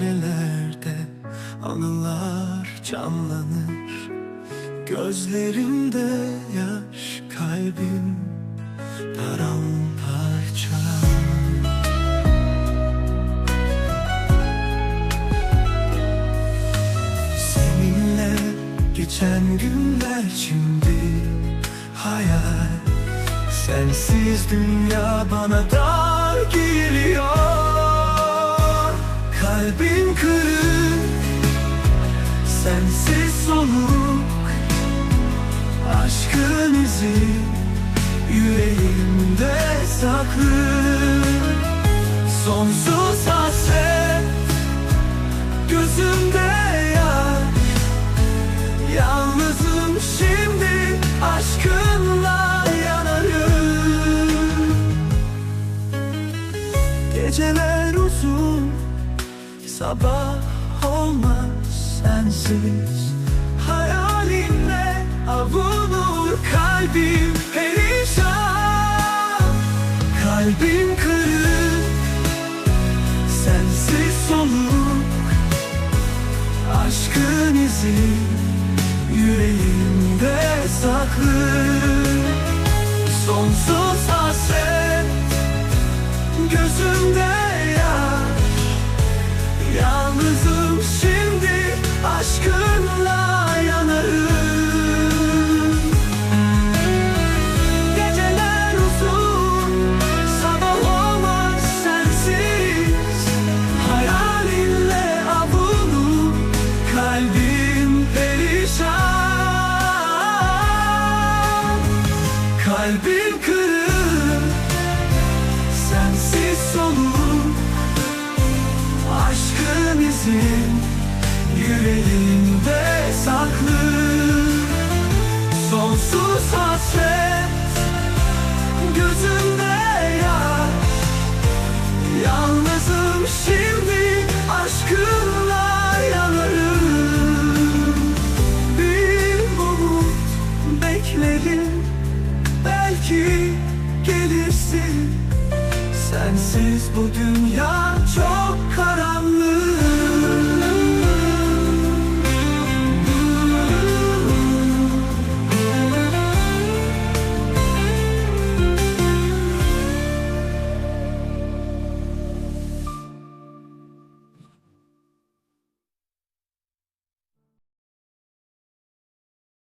gecelerde anılar canlanır. Gözlerimde yaş kalbim paramparça. Seninle geçen günler şimdi hayal. Sensiz dünya bana dar Kalbim kırık Sensiz soluk. Aşkın izi Yüreğimde saklı. Sonsuz hasret Gözümde yaş Yalnızım şimdi aşkınla yanarım. Geceler sabah olmaz sensiz. Hayalinle avunur kalbim perişan. Kalbim kırık sensiz soluk. Aşkın izi yüreğimde saklı Kalbim kırık Sensiz solum Aşkın izin Yüreğimde saklı Sonsuz hasret Gözümde yar. Yalnızım şimdi Aşkınla yanarım. Bir umut beklerim ki gelirsin. Sensiz bu dünya çok kara